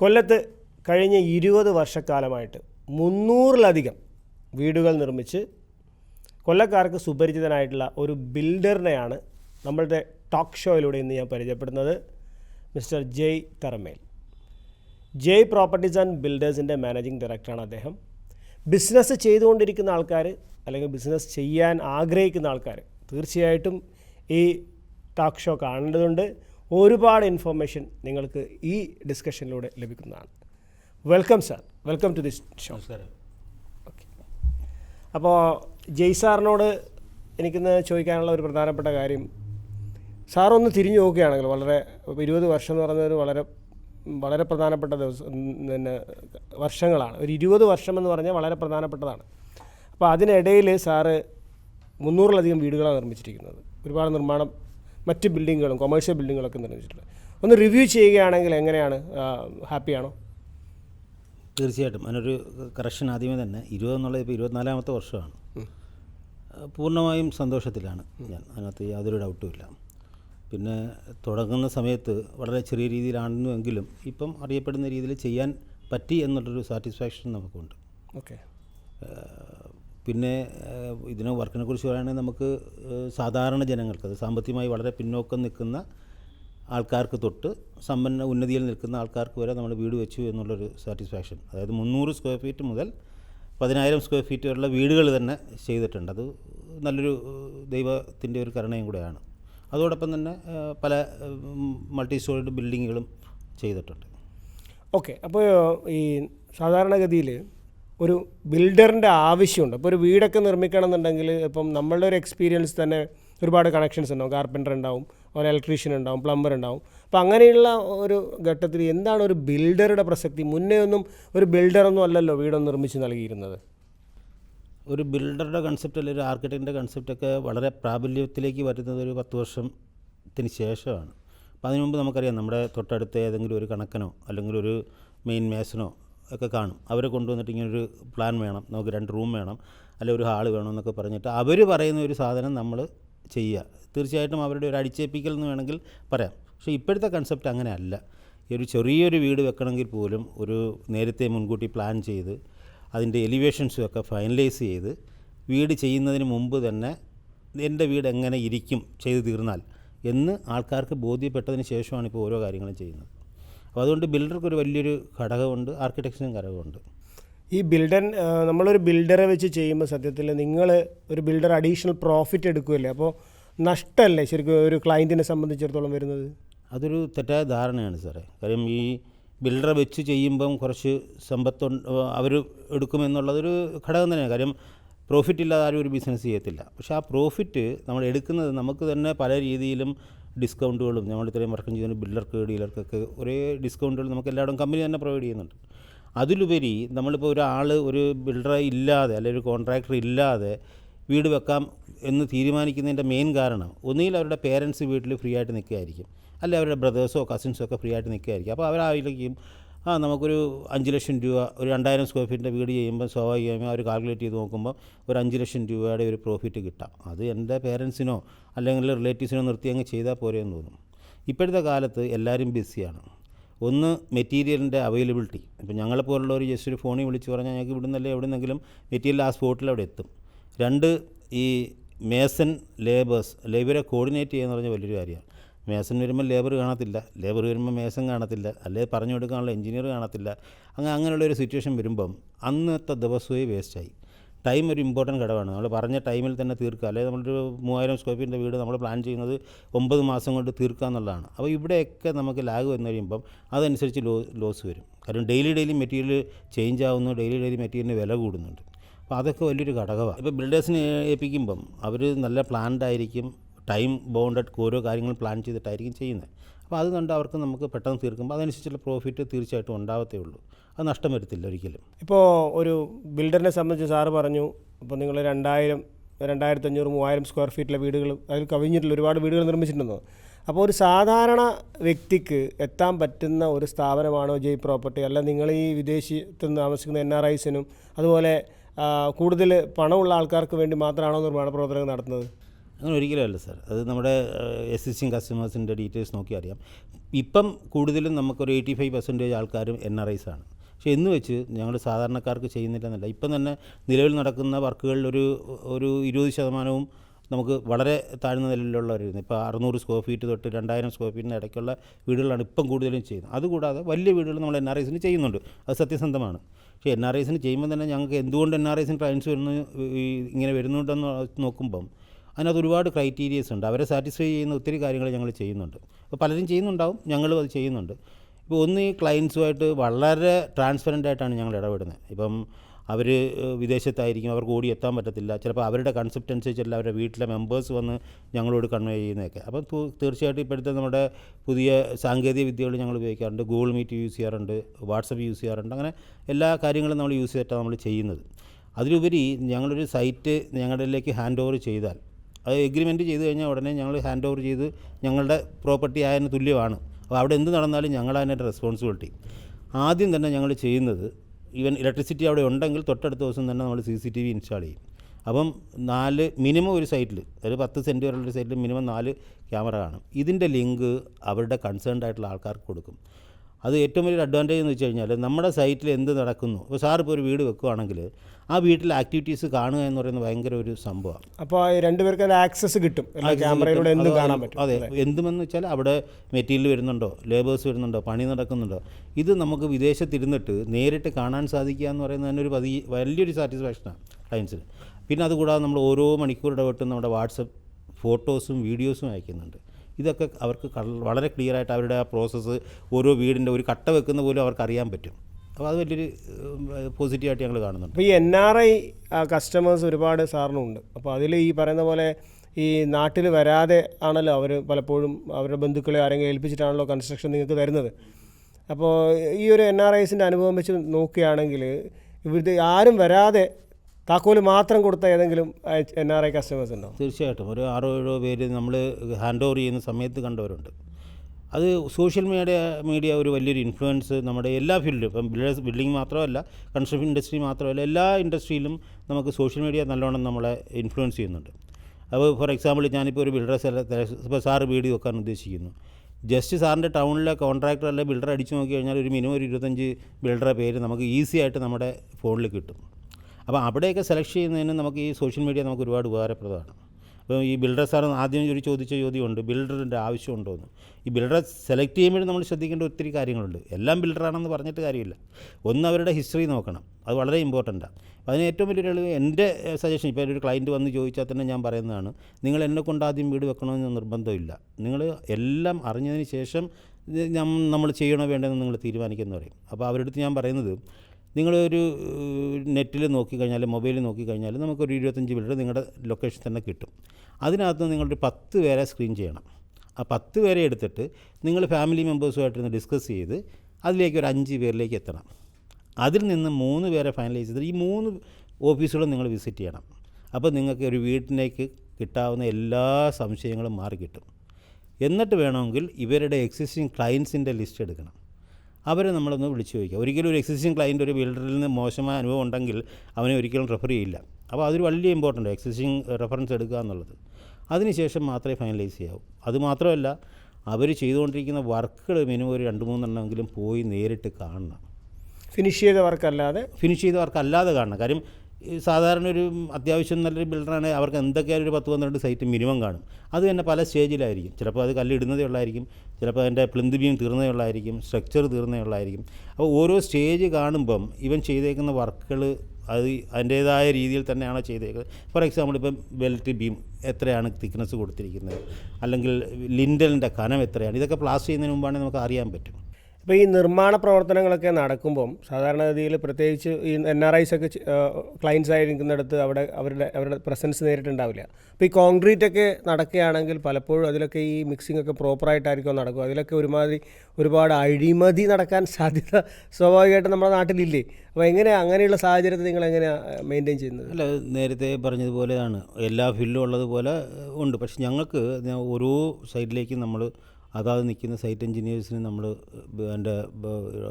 കൊല്ലത്ത് കഴിഞ്ഞ ഇരുപത് വർഷക്കാലമായിട്ട് മുന്നൂറിലധികം വീടുകൾ നിർമ്മിച്ച് കൊല്ലക്കാർക്ക് സുപരിചിതനായിട്ടുള്ള ഒരു ബിൽഡറിനെയാണ് നമ്മളുടെ ടോക്ക് ഷോയിലൂടെ ഇന്ന് ഞാൻ പരിചയപ്പെടുന്നത് mister Jay Tharamel. Jay properties and ബിൽഡേഴ്സിന്റെ managing ഡയറക്ടറാണ് അദ്ദേഹം. ബിസിനസ് ചെയ്തുകൊണ്ടിരിക്കുന്ന ആൾക്കാർ അല്ലെങ്കിൽ ബിസിനസ് ചെയ്യാൻ ആഗ്രഹിക്കുന്ന ആൾക്കാർ തീർച്ചയായിട്ടും ഈ ടോക്ക് ഷോ കാണേണ്ടതുണ്ട്. ഒരുപാട് ഇൻഫോർമേഷൻ നിങ്ങൾക്ക് ഈ ഡിസ്കഷനിലൂടെ ലഭിക്കുന്നതാണ്. Welcome sir welcome to this show okay അപ്പോൾ ജയ് സാറിനോട് എനിക്കിന്ന് ചോദിക്കാനുള്ള ഒരു പ്രധാനപ്പെട്ട കാര്യം സാറൊന്ന് തിരിഞ്ഞു നോക്കുകയാണെങ്കിൽ വളരെ ഇരുപത് വർഷം എന്ന് പറയുന്നത് വളരെ വളരെ പ്രധാനപ്പെട്ട ദിവസം പിന്നെ വർഷങ്ങളാണ്. ഒരു ഇരുപത് വർഷം എന്ന് പറഞ്ഞാൽ വളരെ പ്രധാനപ്പെട്ടതാണ്. അപ്പോൾ അതിനിടയിൽ സാറ് മുന്നൂറിലധികം വീടുകളാണ് നിർമ്മിച്ചിരിക്കുന്നത്. ഒരുപാട് നിർമ്മാണം മറ്റ് ബിൽഡിങ്ങുകളും കൊമേഴ്ഷ്യൽ ബിൽഡിങ്ങുകളൊക്കെ നിർമ്മിച്ചിട്ടുണ്ട്. ഒന്ന് റിവ്യൂ ചെയ്യുകയാണെങ്കിൽ എങ്ങനെയാണ് ഹാപ്പിയാണോ? തീർച്ചയായിട്ടും. അതിനൊരു കറക്ഷൻ ആദ്യമേ തന്നെ. ഇരുപതെന്നുള്ളത് ഇപ്പോൾ ഇരുപത്തിനാലാമത്തെ വർഷമാണ്. പൂർണമായും സന്തോഷത്തിലാണ് ഞാൻ. അതിനകത്ത് യാതൊരു ഡൗട്ടും ഇല്ല. പിന്നെ തുടങ്ങുന്ന സമയത്ത് വളരെ ചെറിയ രീതിയിലാണെന്നു എങ്കിലും ഇപ്പം അറിയപ്പെടുന്ന രീതിയിൽ ചെയ്യാൻ പറ്റി എന്നുള്ളൊരു സാറ്റിസ്ഫാക്ഷൻ നമുക്കുണ്ട്. ഓക്കെ. പിന്നെ ഇതിനെ വർക്കിനെ കുറിച്ച് പറയുകയാണെങ്കിൽ നമുക്ക് സാധാരണ ജനങ്ങൾക്ക് അത് സാമ്പത്തികമായി വളരെ പിന്നോക്കം നിൽക്കുന്ന ആൾക്കാർക്ക് തൊട്ട് സമ്പന്ന ഉന്നതിയിൽ നിൽക്കുന്ന ആൾക്കാർക്ക് വരെ നമ്മൾ വീട് വെച്ചു എന്നുള്ളൊരു സാറ്റിസ്ഫാക്ഷൻ. അതായത് മുന്നൂറ് സ്ക്വയർ ഫീറ്റ് മുതൽ പതിനായിരം സ്ക്വയർ ഫീറ്റ് വരെയുള്ള വീടുകൾ തന്നെ ചെയ്തിട്ടുണ്ട്. അത് നല്ലൊരു ദൈവത്തിന്റെ ഒരു കരുണയും കൂടെയാണ്. അതോടൊപ്പം തന്നെ പല മൾട്ടി സ്റ്റോറിഡ് ബിൽഡിങ്ങുകളും ചെയ്തിട്ടുണ്ട്. ഓക്കെ. അപ്പോൾ ഈ സാധാരണഗതിയിൽ ഒരു ബിൽഡറിന്റെ ആവശ്യമുണ്ട്. അപ്പോൾ ഒരു വീടൊക്കെ നിർമ്മിക്കണം എന്നുണ്ടെങ്കിൽ ഇപ്പം നമ്മളുടെ ഒരു എക്സ്പീരിയൻസ് തന്നെ ഒരുപാട് കണക്ഷൻസ് ഉണ്ടാവും. കാർപ്പന്റർ ഉണ്ടാവും ഒരു ഇലക്ട്രീഷ്യൻ ഉണ്ടാവും പ്ലംബർ ഉണ്ടാവും. അപ്പോൾ അങ്ങനെയുള്ള ഒരു ഘട്ടത്തിൽ എന്താണ് ഒരു ബിൽഡറുടെ പ്രസക്തി? മുന്നേ ഒന്നും ഒരു ബിൽഡറൊന്നും അല്ലല്ലോ വീടൊന്നും നിർമ്മിച്ച് നൽകിയിരുന്നത്. ഒരു ബിൽഡറുടെ കൺസെപ്റ്റ് അല്ലെങ്കിൽ ഒരു ആർക്കിടെക്റ്റിന്റെ കൺസെപ്റ്റൊക്കെ വളരെ പ്രാബല്യത്തിലേക്ക് വരുന്നത് ഒരു പത്ത് വർഷത്തിന് ശേഷമാണ്. അപ്പോൾ അതിനു മുമ്പ് നമുക്കറിയാം നമ്മുടെ തൊട്ടടുത്ത് ഏതെങ്കിലും ഒരു കണക്കനോ അല്ലെങ്കിൽ ഒരു മെയിൻ മേസനോ ഒക്കെ കാണും. അവരെ കൊണ്ടുവന്നിട്ട് ഇങ്ങനൊരു പ്ലാൻ വേണം. നമുക്ക് രണ്ട് റൂം വേണം. അല്ലെങ്കിൽ ഒരു ഹാൾ വേണം എന്നൊക്കെ പറഞ്ഞിട്ട് അവർ പറയുന്ന ഒരു സാധനം നമ്മൾ ചെയ്യുക. തീർച്ചയായിട്ടും അവരുടെ ഒരു അടിച്ചേൽപ്പിക്കൽ എന്ന് വേണമെങ്കിൽ പറയാം. പക്ഷേ ഇപ്പോഴത്തെ കൺസെപ്റ്റ് അങ്ങനെ അല്ല. ഈ ഒരു ചെറിയൊരു വീട് വെക്കണമെങ്കിൽ പോലും ഒരു നേരത്തെ മുൻകൂട്ടി പ്ലാൻ ചെയ്ത് അതിന്റെ എലിവേഷൻസും ഒക്കെ ഫൈനലൈസ് ചെയ്ത് വീട് ചെയ്യുന്നതിന് മുമ്പ് തന്നെ എന്റെ വീട് എങ്ങനെ ഇരിക്കും ചെയ്തു തീർന്നാൽ എന്ന് ആൾക്കാർക്ക് ബോധ്യപ്പെട്ടതിന് ശേഷമാണ് ഇപ്പോൾ ഓരോ കാര്യങ്ങളും ചെയ്യുന്നത്. അപ്പോൾ അതുകൊണ്ട് ബിൽഡർക്ക് ഒരു വലിയൊരു ഘടകമുണ്ട് ആർക്കിടെക്ചറും ഘടകമുണ്ട്. ഈ ബിൽഡർ നമ്മളൊരു ബിൽഡറെ വെച്ച് ചെയ്യുമ്പോൾ സത്യത്തിൽ നിങ്ങൾ ഒരു ബിൽഡർ അഡീഷണൽ പ്രോഫിറ്റ് എടുക്കുമല്ലേ അപ്പോൾ നഷ്ടമല്ലേ ശരിക്കും ഒരു ക്ലയന്റിനെ സംബന്ധിച്ചിടത്തോളം വരുന്നത്? അതൊരു തെറ്റായ ധാരണയാണ് സാറേ. കാര്യം ഈ ബിൽഡറെ വെച്ച് ചെയ്യുമ്പം കുറച്ച് സമ്പത്ത് അവർ എടുക്കുമെന്നുള്ളതൊരു ഘടകം തന്നെയാണ്. കാര്യം പ്രോഫിറ്റ് ഇല്ലാതെ ആരും ഒരു ബിസിനസ് ചെയ്യത്തില്ല. പക്ഷേ ആ പ്രോഫിറ്റ് നമ്മൾ എടുക്കുന്നത് നമുക്ക് തന്നെ പല രീതിയിലും ഡിസ്കൗണ്ടുകളും നമ്മൾ ഇത്രയും വർക്കും ചെയ്യുന്ന ബിൽഡർക്ക് ഡീലർക്കൊക്കെ ഒരേ ഡിസ്കൗണ്ടുകൾ നമുക്ക് എല്ലായിടവും കമ്പനി തന്നെ പ്രൊവൈഡ് ചെയ്യുന്നുണ്ട്. അതിലുപരി നമ്മളിപ്പോൾ ഒരാൾ ഒരു ബിൽഡറെ ഇല്ലാതെ അല്ലെങ്കിൽ ഒരു കോൺട്രാക്ടർ ഇല്ലാതെ വീട് വെക്കാം എന്ന് തീരുമാനിക്കുന്നതിന്റെ മെയിൻ കാരണം ഒന്നുകിൽ അവരുടെ പേരൻസ് വീട്ടിൽ ഫ്രീ ആയിട്ട് നിൽക്കുകയായിരിക്കും. അല്ലെ അവരുടെ ബ്രദേഴ്സോ കസിൻസോ ഒക്കെ ഫ്രീ ആയിട്ട് നിൽക്കുകയായിരിക്കും. അപ്പോൾ അവരായിരിക്കും ആ നമുക്കൊരു അഞ്ച് ലക്ഷം രൂപ ഒരു രണ്ടായിരം സ്ക്വയർ ഫീറ്റിന്റെ വീട് ചെയ്യുമ്പോൾ സ്വാഭാവികമായും അവർ കാൽക്കുലേറ്റ് ചെയ്ത് നോക്കുമ്പോൾ ഒരു അഞ്ച് ലക്ഷം രൂപയുടെ ഒരു പ്രോഫിറ്റ് കിട്ടാം. അത് എന്റെ പേരൻസിനോ അല്ലെങ്കിൽ റിലേറ്റീവ്സിനോ നിർത്തി അങ്ങ് ചെയ്താൽ പോരെയെന്ന് തോന്നും. ഇപ്പോഴത്തെ കാലത്ത് എല്ലാവരും ബിസിയാണ് ഒന്ന് മെറ്റീരിയലിന്റെ അവൈലബിലിറ്റി ഇപ്പം ഞങ്ങളെപ്പോലുള്ളവർ ജസ്റ്റ് ഒരു ഫോണിൽ വിളിച്ച് പറഞ്ഞാൽ ഞങ്ങൾക്ക് ഇവിടുന്നല്ലേ എവിടെ നിന്നെങ്കിലും മെറ്റീരിയൽ ആ സ്പോട്ടിൽ അവിടെ എത്തും. രണ്ട് ഈ മേസൺ ലേബേഴ്സ് ലേബറെ കോർഡിനേറ്റ് ചെയ്യുക എന്ന് പറഞ്ഞാൽ വലിയൊരു കാര്യമാണ്. മേസൺ വരുമ്പോൾ ലേബർ കാണത്തില്ല. ലേബർ വരുമ്പോൾ മേസൺ കാണത്തില്ല. അല്ലെങ്കിൽ പറഞ്ഞു കൊടുക്കാനുള്ള എഞ്ചിനീയർ കാണത്തില്ല. അങ്ങനെ അങ്ങനെയുള്ള ഒരു സിറ്റുവേഷൻ വരുമ്പം അന്നത്തെ ദിവസമേ വേസ്റ്റായി ടൈം ഒരു ഇമ്പോർട്ടന്റ് ഘടകമാണ്. നമ്മൾ പറഞ്ഞ ടൈമിൽ തന്നെ തീർക്കുക. അല്ലെങ്കിൽ നമ്മളൊരു മൂവായിരം സ്ക്വയർ ഫീറ്റിന്റെ വീട് നമ്മൾ പ്ലാൻ ചെയ്യുന്നത് ഒമ്പത് മാസം കൊണ്ട് തീർക്കുക എന്നുള്ളതാണ്. അപ്പോൾ ഇവിടെയൊക്കെ നമുക്ക് ലാഗ് വന്നു കഴിയുമ്പം അതനുസരിച്ച് ലോ ലോസ് വരും. കാരണം ഡെയിലി ഡെയിലി മെറ്റീരിയൽ ചേഞ്ച് ആവുന്നു. ഡെയിലി ഡെയിലി മെറ്റീരിയലിന് വില കൂടുന്നുണ്ട്. അപ്പോൾ അതൊക്കെ വലിയൊരു ഘടകമാണ്. ഇപ്പോൾ ബിൽഡേഴ്സിനെ ഏൽപ്പിക്കുമ്പം അവർ നല്ല പ്ലാൻഡ് ആയിരിക്കും. ടൈം ബൗണ്ടഡ് ഓരോ കാര്യങ്ങളും പ്ലാൻ ചെയ്തിട്ടായിരിക്കും ചെയ്യുന്നത്. അപ്പോൾ അത് കണ്ട് അവർക്ക് നമുക്ക് പെട്ടെന്ന് തീർക്കുമ്പോൾ അതനുസരിച്ചുള്ള പ്രോഫിറ്റ് തീർച്ചയായിട്ടും ഉണ്ടാവത്തേ ഉള്ളൂ. അത് നഷ്ടം വരത്തില്ല ഒരിക്കലും. ഇപ്പോൾ ഒരു ബിൽഡറിനെ സംബന്ധിച്ച് സാറ് പറഞ്ഞു ഇപ്പോൾ നിങ്ങൾ രണ്ടായിരം രണ്ടായിരത്തി അഞ്ഞൂറ് മൂവായിരം സ്ക്വയർ ഫീറ്റിലെ വീടുകൾ അതിൽ കവിഞ്ഞിട്ടുള്ള ഒരുപാട് വീടുകൾ നിർമ്മിച്ചിട്ടുണ്ടോ? അപ്പോൾ ഒരു സാധാരണ വ്യക്തിക്ക് എത്താൻ പറ്റുന്ന ഒരു സ്ഥാപനമാണോ ജയ് പ്രോപ്പർട്ടി അല്ല നിങ്ങൾ ഈ വിദേശത്ത് താമസിക്കുന്ന എൻ ആർ ഐസിനും അതുപോലെ കൂടുതൽ പണമുള്ള ആൾക്കാർക്ക് വേണ്ടി മാത്രമാണോ നിർമ്മാണ പ്രവർത്തനങ്ങൾ നടത്തുന്നത്? അങ്ങനെ ഒരിക്കലും അല്ല സാർ. അത് നമ്മുടെ എക്സിസ്റ്റിംഗ് കസ്റ്റമേഴ്സിന്റെ ഡീറ്റെയിൽസ് നോക്കി അറിയാം. ഇപ്പം കൂടുതലും നമുക്കൊരു എയ്റ്റി ഫൈവ് പെർസെന്റേജ് ആൾക്കാരും എൻ ആർ ഐസ് ആണ്. പക്ഷേ എന്ന് വെച്ച് ഞങ്ങൾ സാധാരണക്കാർക്ക് ചെയ്യുന്നില്ല എന്നല്ല ഇപ്പം തന്നെ നിലവിൽ നടക്കുന്ന വർക്കുകളിൽ ഒരു ഒരു ഇരുപത് ശതമാനവും നമുക്ക് വളരെ താഴ്ന്ന നിലയിലുള്ളവരായിരുന്നു. ഇപ്പോൾ അറുന്നൂറ് സ്ക്വയർ ഫീറ്റ് തൊട്ട് രണ്ടായിരം സ്ക്വയർ ഫീറ്റിന് ഇടയ്ക്കുള്ള വീടുകളാണ് ഇപ്പം കൂടുതലും ചെയ്യുന്നത്. അതുകൂടാതെ വലിയ വീടുകൾ നമ്മൾ എൻ ആർ ഐസിന് ചെയ്യുന്നുണ്ട്. അത് സത്യസന്ധമാണ്. പക്ഷേ എൻ ആർ ഐസിന് ചെയ്യുമ്പോൾ തന്നെ ഞങ്ങൾക്ക് എന്തുകൊണ്ട് എൻ ആർ ഐസിന് ക്ലയൻസ് വരുന്നു ഇങ്ങനെ വരുന്നുണ്ടെന്ന് നോക്കുമ്പം അതിനകത്ത് ഒരുപാട് ക്രൈറ്റീരിയസ് ഉണ്ട്. അവരെ സാറ്റിസ്ഫൈ ചെയ്യുന്ന ഒത്തിരി കാര്യങ്ങൾ ഞങ്ങൾ ചെയ്യുന്നുണ്ട്. അപ്പോൾ പലരും ചെയ്യുന്നുണ്ടാവും. ഞങ്ങളും അത് ചെയ്യുന്നുണ്ട്. ഇപ്പോൾ ഒന്ന് ഈ ക്ലയൻസുമായിട്ട് വളരെ ട്രാൻസ്പെറന്റ് ആയിട്ടാണ് ഞങ്ങൾ ഇടപെടുന്നത്. ഇപ്പം അവർ വിദേശത്തായിരിക്കും അവർക്ക് ഓടി എത്താൻ പറ്റത്തില്ല. ചിലപ്പോൾ അവരുടെ കൺസെപ്റ്റ് അനുസരിച്ചല്ല അവരുടെ വീട്ടിലെ മെമ്പേഴ്സ് വന്ന് ഞങ്ങളോട് കൺവേ ചെയ്യുന്നതൊക്കെ. അപ്പം തീർച്ചയായിട്ടും ഇപ്പോഴത്തെ നമ്മുടെ പുതിയ സാങ്കേതിക വിദ്യകൾ ഞങ്ങൾ ഉപയോഗിക്കാറുണ്ട്. ഗൂഗിൾ മീറ്റ് യൂസ് ചെയ്യാറുണ്ട്. വാട്സപ്പ് യൂസ് ചെയ്യാറുണ്ട്. അങ്ങനെ എല്ലാ കാര്യങ്ങളും നമ്മൾ യൂസ് ചെയ്തിട്ടാണ് നമ്മൾ ചെയ്യുന്നത്. അതിലുപരി ഞങ്ങളൊരു സൈറ്റ് ഞങ്ങളിലേക്ക് ഹാൻഡ് ഓവർ ചെയ്താൽ അത് എഗ്രിമെന്റ് ചെയ്ത് കഴിഞ്ഞാൽ ഉടനെ ഞങ്ങൾ ഹാൻഡ് ഓവർ ചെയ്ത് ഞങ്ങളുടെ പ്രോപ്പർട്ടി ആയതിന് തുല്യമാണ്. അപ്പോൾ അവിടെ എന്ത് നടന്നാലും ഞങ്ങളതിനായിട്ട് റെസ്പോൺസിബിലിറ്റി ആദ്യം തന്നെ ഞങ്ങൾ ചെയ്യുന്നത് ഈവൻ ഇലക്ട്രിസിറ്റി അവിടെ ഉണ്ടെങ്കിൽ തൊട്ടടുത്ത ദിവസം തന്നെ നമ്മൾ C C T V install ചെയ്യും. അപ്പം നാല് മിനിമം ഒരു സൈറ്റിൽ ഒരു പത്ത് സെന്റ് വരെയുള്ള ഒരു സൈറ്റിൽ മിനിമം നാല് ക്യാമറ കാണും. ഇതിന്റെ ലിങ്ക് അവരുടെ കൺസേൺഡ് ആയിട്ടുള്ള ആൾക്കാർക്ക് കൊടുക്കും. അത് ഏറ്റവും വലിയൊരു അഡ്വാന്റേജ് എന്ന് വെച്ച് കഴിഞ്ഞാൽ നമ്മുടെ സൈറ്റിൽ എന്ത് നടക്കുന്നു? ഇപ്പോൾ സാർ ഇപ്പോൾ ഒരു വീട് വെക്കുകയാണെങ്കിൽ ആ വീട്ടിലെ ആക്ടിവിറ്റീസ് കാണുക എന്ന് പറയുന്നത് ഭയങ്കര ഒരു സംഭവമാണ്. അപ്പോൾ രണ്ടുപേർക്ക് ആക്സസ് കിട്ടും. ക്യാമറയിലൂടെ എന്ത് കാണാൻ പറ്റും. അതെ. എന്തുമെന്ന് വെച്ചാൽ അവിടെ മെറ്റീരിയൽ വരുന്നുണ്ടോ? ലേബേഴ്സ് വരുന്നുണ്ടോ? പണി നടക്കുന്നുണ്ടോ? ഇത് നമുക്ക് വിദേശത്തിരുന്നിട്ട് നേരിട്ട് കാണാൻ സാധിക്കുക എന്ന് പറയുന്നത് തന്നെ ഒരു പതി വലിയൊരു സാറ്റിസ്ഫാക്ഷനാണ് ക്ലയൻസിന് പിന്നെ അതുകൂടാതെ നമ്മൾ ഓരോ മണിക്കൂർ ഇടപെട്ടും നമ്മുടെ വാട്സപ്പ് ഫോട്ടോസും വീഡിയോസും അയക്കുന്നുണ്ട്. ഇതൊക്കെ അവർക്ക് വളരെ ക്ലിയർ ആയിട്ട് അവരുടെ ആ പ്രോസസ്സ് ഓരോ വീടിന്റെ ഒരു കട്ട വെക്കുന്ന പോലും അവർക്ക് അറിയാൻ പറ്റും. അപ്പോൾ അത് വലിയൊരു പോസിറ്റീവായിട്ട് ഞങ്ങൾ കാണുന്നുണ്ട്. അപ്പോൾ ഈ എൻ ആർ ഐ കസ്റ്റമേഴ്സ് ഒരുപാട് സാറിനുണ്ട്. അപ്പോൾ അതിൽ ഈ പറയുന്ന പോലെ ഈ നാട്ടിൽ വരാതെ ആണല്ലോ അവർ പലപ്പോഴും അവരുടെ ബന്ധുക്കളെ ആരെങ്കിലും ഏൽപ്പിച്ചിട്ടാണല്ലോ കൺസ്ട്രക്ഷൻ നിങ്ങൾക്ക് തരുന്നത്. അപ്പോൾ ഈ ഒരു എൻ ആർ ഐസിന്റെ അനുഭവം വെച്ച് നോക്കുകയാണെങ്കിൽ ഇവിടുത്തെ ആരും വരാതെ താക്കോൽ മാത്രം കൊടുത്ത ഏതെങ്കിലും എൻ ആർ ഐ കസ്റ്റമേഴ്സ് ഉണ്ടോ? തീർച്ചയായിട്ടും. ഒരു ആറോ ഏഴോ പേര് നമ്മൾ ഹാൻഡ് ഓവർ ചെയ്യുന്ന സമയത്ത് കണ്ടവരുണ്ട്. അത് സോഷ്യൽ മീഡിയ മീഡിയ ഒരു വലിയൊരു ഇൻഫ്ലുവൻസ് നമ്മുടെ എല്ലാ ഫീൽഡിലും ഇപ്പം ബിൽഡേഴ്സ് ബിൽഡിംഗ് മാത്രമല്ല കൺസ്ട്രക്ഷൻ ഇൻഡസ്ട്രി മാത്രമല്ല എല്ലാ ഇൻഡസ്ട്രിയിലും നമുക്ക് സോഷ്യൽ മീഡിയ നല്ലോണം നമ്മളെ ഇൻഫ്ലുവൻസ് ചെയ്യുന്നുണ്ട്. അപ്പോൾ ഫോർ എക്സാമ്പിൾ ഞാനിപ്പോൾ ഒരു ബിൽഡറെ ഇപ്പോൾ സാറ് വീട് വെക്കാൻ ഉദ്ദേശിക്കുന്നു. ജസ്റ്റ് സാറിന്റെ ടൗണിലെ കോൺട്രാക്ടർ അല്ലെങ്കിൽ ബിൽഡർ അടിച്ചു നോക്കി കഴിഞ്ഞാൽ ഒരു മിനിമം ഒരു ഇരുപത്തഞ്ച് ബിൽഡറെ പേര് നമുക്ക് ഈസി ആയിട്ട് നമ്മുടെ ഫോണിൽ കിട്ടും. അപ്പോൾ അവിടെയൊക്കെ സെലക്ട് ചെയ്യുന്നതിന് നമുക്ക് ഈ സോഷ്യൽ മീഡിയ നമുക്ക് ഒരുപാട് ഉപകാരപ്രദമാണ്. അപ്പോൾ ഈ ബിൽഡർ സാർ ആദ്യം ഒരു ചോദിച്ച ചോദ്യമുണ്ട് ബിൽഡറിന്റെ ആവശ്യമുണ്ടോ എന്ന്. ഈ ബിൽഡറെ സെലക്ട് ചെയ്യുമ്പോഴും നമ്മൾ ശ്രദ്ധിക്കേണ്ട ഒത്തിരി കാര്യങ്ങളുണ്ട്. എല്ലാം ബിൽഡറാണെന്ന് പറഞ്ഞിട്ട് കാര്യമില്ല. ഒന്ന് അവരുടെ ഹിസ്റ്ററി നോക്കണം. അത് വളരെ ഇമ്പോർട്ടന്റാണ് അപ്പോൾ അതിന് ഏറ്റവും വലിയൊരു എളിവ് എന്റെ സജഷൻ ഇപ്പോൾ ഒരു ക്ലയന്റ് വന്ന് ചോദിച്ചാൽ തന്നെ ഞാൻ പറയുന്നതാണ് നിങ്ങൾ എന്നെ കൊണ്ട് ആദ്യം വീട് വെക്കണമെന്ന് നിർബന്ധമില്ല. നിങ്ങൾ എല്ലാം അറിഞ്ഞതിന് ശേഷം നമ്മൾ ചെയ്യണോ വേണ്ടതെന്ന് നിങ്ങൾ തീരുമാനിക്കുന്നു പറയും. അപ്പോൾ അവരുടെ അടുത്ത് ഞാൻ പറയുന്നത് നിങ്ങളൊരു നെറ്റിൽ നോക്കിക്കഴിഞ്ഞാൽ മൊബൈലിൽ നോക്കിക്കഴിഞ്ഞാൽ നമുക്കൊരു ഇരുപത്തഞ്ച് ബിൽഡർ നിങ്ങളുടെ ലൊക്കേഷൻ തന്നെ കിട്ടും. അതിനകത്ത് നിങ്ങളൊരു പത്ത് പേരെ സ്ക്രീൻ ചെയ്യണം. ആ പത്ത് പേരെ എടുത്തിട്ട് നിങ്ങൾ ഫാമിലി മെമ്പേഴ്സുമായിട്ടിരുന്ന് ഡിസ്കസ് ചെയ്ത് അതിലേക്ക് ഒരു അഞ്ച് പേരിലേക്ക് എത്തണം. അതിൽ നിന്ന് മൂന്ന് പേരെ ഫൈനലൈസ് ചെയ്തിട്ട് ഈ മൂന്ന് ഓഫീസുകളും നിങ്ങൾ വിസിറ്റ് ചെയ്യണം. അപ്പോൾ നിങ്ങൾക്ക് ഒരു വീട്ടിലേക്ക് കിട്ടാവുന്ന എല്ലാ സംശയങ്ങളും മാറി കിട്ടും എന്നിട്ട് വേണമെങ്കിൽ ഇവരുടെ എക്സിസ്റ്റിംഗ് ക്ലയൻസിന്റെ ലിസ്റ്റ് എടുക്കണം. അവരെ നമ്മളൊന്ന് വിളിച്ചു ചോദിക്കുക. ഒരിക്കലും ഒരു എക്സിസ്റ്റിംഗ് ക്ലയന്റ് ഒരു ബിൽഡറിൽ നിന്ന് മോശമായ അനുഭവം ഉണ്ടെങ്കിൽ അവനെ ഒരിക്കലും റെഫർ ചെയ്യില്ല. അപ്പോൾ അതൊരു വലിയ ഇമ്പോർട്ടന്റ് എക്സിസ്റ്റിംഗ് റെഫറൻസ് എടുക്കുക എന്നുള്ളത്. അതിനുശേഷം മാത്രമേ ഫൈനലൈസ് ചെയ്യാവൂ. അതുമാത്രമല്ല അവർ ചെയ്തുകൊണ്ടിരിക്കുന്ന വർക്കുകൾ മിനിമം ഒരു രണ്ട് മൂന്നെണ്ണമെങ്കിലും പോയി നേരിട്ട് കാണണം. ഫിനിഷ് ചെയ്ത വർക്കല്ലാതെ ഫിനിഷ് ചെയ്ത വർക്കല്ലാതെ കാണണം. കാര്യം സാധാരണ ഒരു അത്യാവശ്യം നല്ലൊരു ബിൽഡറാണ് അവർക്ക് എന്തൊക്കെയായാലും ഒരു പത്ത് പന്ത്രണ്ട് സൈറ്റ് മിനിമം കാണും. അത് തന്നെ പല സ്റ്റേജിലായിരിക്കും. ചിലപ്പോൾ അത് കല്ലിടുന്നതേ ഉള്ളായിരിക്കും ചിലപ്പോൾ അതിന്റെ പ്ലിന്ത് ബീം തീർന്നേ ഉള്ളായിരിക്കും സ്ട്രക്ചർ തീർന്നേ ഉള്ളായിരിക്കും. അപ്പോൾ ഓരോ സ്റ്റേജ് കാണുമ്പം ഇവൻ ചെയ്തേക്കുന്ന വർക്കുകൾ അത് അതിന്റേതായ രീതിയിൽ തന്നെയാണ് ചെയ്തേക്കുന്നത്. ഫോർ എക്സാമ്പിൾ ഇപ്പം ബെൽറ്റ് ബീം എത്രയാണ് തിക്നെസ് കൊടുത്തിരിക്കുന്നത്? അല്ലെങ്കിൽ ലിൻഡലിന്റെ കനം എത്രയാണ്? ഇതൊക്കെ പ്ലാസ്റ്റ് ചെയ്യുന്നതിന് മുമ്പാണെങ്കിൽ നമുക്ക് അറിയാൻ പറ്റും. ഇപ്പോൾ ഈ നിർമ്മാണ പ്രവർത്തനങ്ങളൊക്കെ നടക്കുമ്പം സാധാരണഗതിയിൽ പ്രത്യേകിച്ച് ഈ എൻ ആർ ഐസ് ഒക്കെ ക്ലയൻസ് ആയിരിക്കുന്നിടത്ത് അവിടെ അവരുടെ അവരുടെ പ്രസൻസ് നേരിട്ടുണ്ടാവില്ല. അപ്പോൾ ഈ കോൺക്രീറ്റ് ഒക്കെ നടക്കുകയാണെങ്കിൽ പലപ്പോഴും അതിലൊക്കെ ഈ മിക്സിംഗ് ഒക്കെ പ്രോപ്പറായിട്ടായിരിക്കും നടക്കും അതിലൊക്കെ ഒരുമാതിരി ഒരുപാട് അഴിമതി നടക്കാൻ സാധ്യത സ്വാഭാവികമായിട്ടും നമ്മുടെ നാട്ടിലില്ലേ? അപ്പോൾ എങ്ങനെയാണ് അങ്ങനെയുള്ള സാഹചര്യത്തിൽ നിങ്ങൾ എങ്ങനെയാണ് മെയിന്റെയിൻ ചെയ്യുന്നത്? അല്ല നേരത്തെ പറഞ്ഞതുപോലെയാണ് എല്ലാ ഫില്ലും ഉള്ളതുപോലെ ഉണ്ട്. പക്ഷെ ഞങ്ങൾക്ക് ഓരോ സൈഡിലേക്കും നമ്മൾ അതാത് നിൽക്കുന്ന സൈറ്റ് എഞ്ചിനീയേഴ്സിന് നമ്മൾ അതിന്റെ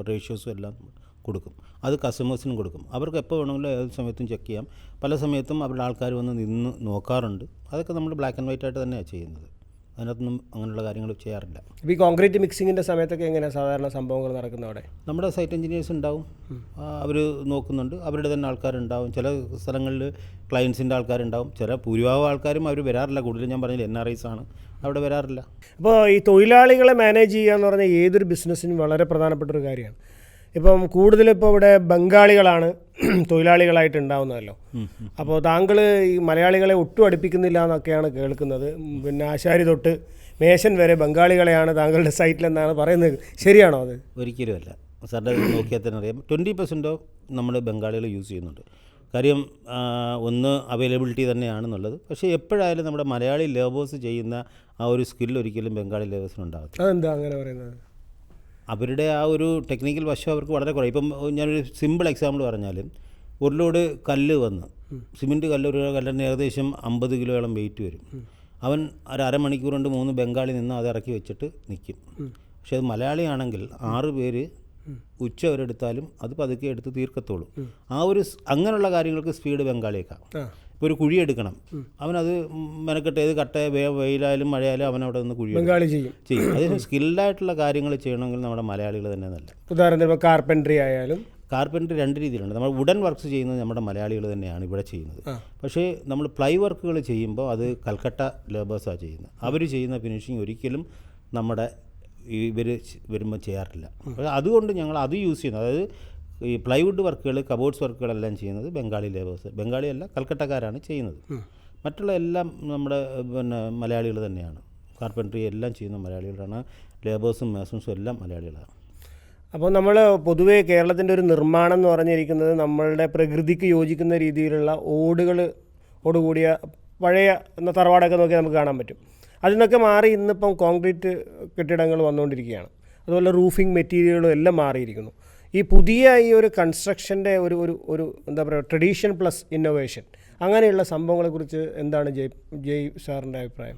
റേഷ്യോസും എല്ലാം കൊടുക്കും. അത് കസ്റ്റമേഴ്സിനും കൊടുക്കും. അവർക്ക് എപ്പോൾ വേണമെങ്കിലും ഏത് സമയത്തും ചെക്ക് ചെയ്യാം. പല സമയത്തും അവരുടെ ആൾക്കാർ വന്ന് നിന്ന് നോക്കാറുണ്ട്. അതൊക്കെ നമ്മൾ ബ്ലാക്ക് ആൻഡ് വൈറ്റ് ആയിട്ട് തന്നെയാണ് ചെയ്യുന്നത്. അതിനകത്തൊന്നും അങ്ങനെയുള്ള കാര്യങ്ങൾ ചെയ്യാറില്ല. ഇപ്പോൾ ഈ കോൺക്രീറ്റ് മിക്സിങ്ങിന്റെ സമയത്തൊക്കെ എങ്ങനെയാണ് സാധാരണ സംഭവങ്ങൾ നടക്കുന്നത് അവിടെ? നമ്മുടെ സൈറ്റ് എഞ്ചിനീയേഴ്സ് ഉണ്ടാവും. അവർ നോക്കുന്നുണ്ട്. അവരുടെ തന്നെ ആൾക്കാരുണ്ടാവും. ചില സ്ഥലങ്ങളിൽ ക്ലയൻസിന്റെ ആൾക്കാരുണ്ടാവും. ചില ഭൂരിഭാഗം ആൾക്കാരും അവർ വരാറില്ല. കൂടുതലും ഞാൻ പറഞ്ഞില്ല എൻ ആർ ഐസ് ആണ്. അവിടെ വരാറില്ല. അപ്പോൾ ഈ തൊഴിലാളികളെ മാനേജ് ചെയ്യുക എന്ന് പറഞ്ഞാൽ ഏതൊരു ബിസിനസ്സിനും വളരെ പ്രധാനപ്പെട്ട ഒരു കാര്യമാണ്. ഇപ്പം കൂടുതലും ഇപ്പോൾ ഇവിടെ ബംഗാളികളാണ് തൊഴിലാളികളായിട്ട് ഉണ്ടാവുന്നതല്ലോ അപ്പോൾ താങ്കൾ ഈ മലയാളികളെ ഒട്ടും അടുപ്പിക്കുന്നില്ല എന്നൊക്കെയാണ് കേൾക്കുന്നത്. പിന്നെ ആശാരി തൊട്ട് മേശൻ വരെ ബംഗാളികളെയാണ് താങ്കളുടെ സൈറ്റിൽ എന്നാണ് പറയുന്നത്. ശരിയാണോ അത്? ഒരിക്കലും അല്ല. സാറിന്റെ നോക്കിയാൽ തന്നെ അറിയാം. ട്വന്റി പെർസെന്റോ നമ്മൾ ബംഗാളികൾ യൂസ് ചെയ്യുന്നുണ്ട്. കാര്യം ഒന്ന് അവൈലബിലിറ്റി തന്നെയാണെന്നുള്ളത്. പക്ഷേ എപ്പോഴായാലും നമ്മുടെ മലയാളി ലേബേഴ്സ് ചെയ്യുന്ന ആ ഒരു സ്കിൽ ഒരിക്കലും ബംഗാളി ലേബേഴ്സിന് ഉണ്ടാകത്തില്ല. അതെന്താ അങ്ങനെ പറയുന്നത്? അവരുടെ ആ ഒരു ടെക്നിക്കൽ വശം അവർക്ക് വളരെ കുറയും ഇപ്പം ഞാനൊരു സിമ്പിൾ എക്സാമ്പിൾ പറഞ്ഞാൽ ഒരു ലോഡ് കല്ല് വന്ന് സിമെന്റ് കല്ല് ഒരു കല്ലിന് ഏകദേശം അമ്പത് കിലോയോളം വെയിറ്റ് വരും. അവൻ ഒരു അരമണിക്കൂർ കൊണ്ട് മൂന്ന് ബംഗാളി നിന്ന് അത് ഇറക്കി വെച്ചിട്ട് നിൽക്കും പക്ഷേ അത് മലയാളിയാണെങ്കിൽ ആറ് പേര് ഉച്ച വരെ എടുത്താലും അത് പതുക്കെ എടുത്ത് തീർക്കത്തുള്ളൂ ആ ഒരു അങ്ങനെയുള്ള കാര്യങ്ങൾക്ക് സ്പീഡ് ബംഗാളിയേക്കാം. ആ. ഇപ്പോൾ ഒരു കുഴി എടുക്കണം. അവനത് മെനക്കെട്ട് ഏത് കട്ട വേ വെയിലായാലും മഴയായാലും അവൻ അവിടെ നിന്ന് കുഴി. ബംഗാളി ചെയ്യും. ചെയ്യും. അതേസമയം സ്കിൽഡായിട്ടുള്ള കാര്യങ്ങൾ ചെയ്യണമെങ്കിൽ നമ്മുടെ മലയാളികൾ തന്നെ നല്ല ഉദാഹരണത്തിന് ഇപ്പോൾ കാർപ്പൻട്രി ആയാലും കാർപ്പന്ററി രണ്ട് രീതിയിലുണ്ട്. നമ്മൾ വുഡൻ വർക്ക്സ് ചെയ്യുന്നത് നമ്മുടെ മലയാളികൾ തന്നെയാണ് ഇവിടെ ചെയ്യുന്നത്. പക്ഷേ നമ്മൾ പ്ലൈ വർക്കുകൾ ചെയ്യുമ്പോൾ അത് കൽക്കട്ട ലേബേഴ്സാണ് ചെയ്യുന്നത്. അവർ ചെയ്യുന്ന ഫിനിഷിങ് ഒരിക്കലും നമ്മുടെ ഇവർ വരുമ്പോൾ ചെയ്യാറില്ല. അതുകൊണ്ട് ഞങ്ങൾ അത് യൂസ് ചെയ്യുന്നത് അതായത് ഈ പ്ലൈവുഡ് വർക്കുകൾ കബോർഡ്സ് വർക്കുകളെല്ലാം ചെയ്യുന്നത് ബംഗാളി ലേബേഴ്സ്. ബംഗാളിയല്ല കൽക്കട്ടക്കാരാണ് ചെയ്യുന്നത്. മറ്റുള്ള എല്ലാം നമ്മുടെ പിന്നെ മലയാളികൾ തന്നെയാണ്. കാർപ്പൻട്രി എല്ലാം ചെയ്യുന്ന മലയാളികളാണ്. ലേബേഴ്സും മേസൺസും എല്ലാം മലയാളികളാണ്. അപ്പോൾ നമ്മൾ പൊതുവേ കേരളത്തിന്റെ ഒരു നിർമ്മാണം എന്ന് പറഞ്ഞിരിക്കുന്നത് നമ്മളുടെ പ്രകൃതിക്ക് യോജിക്കുന്ന രീതിയിലുള്ള ഓടുകൾ ഓടുകൂടിയ പഴയ തറവാടൊക്കെ നോക്കി നമുക്ക് കാണാൻ പറ്റും. അതിൽ നിന്നൊക്കെ മാറി ഇന്നിപ്പം കോൺക്രീറ്റ് കെട്ടിടങ്ങൾ വന്നുകൊണ്ടിരിക്കുകയാണ്. അതുപോലെ റൂഫിംഗ് മെറ്റീരിയലും എല്ലാം മാറിയിരിക്കുന്നു. ഈ പുതിയ ഈ ഒരു കൺസ്ട്രക്ഷന്റെ ഒരു ഒരു ഒരു എന്താ പറയുക ട്രഡീഷൻ പ്ലസ് ഇന്നോവേഷൻ അങ്ങനെയുള്ള സംഭവങ്ങളെക്കുറിച്ച് എന്താണ് ജയ് ജയ് സാറിന്റെ അഭിപ്രായം?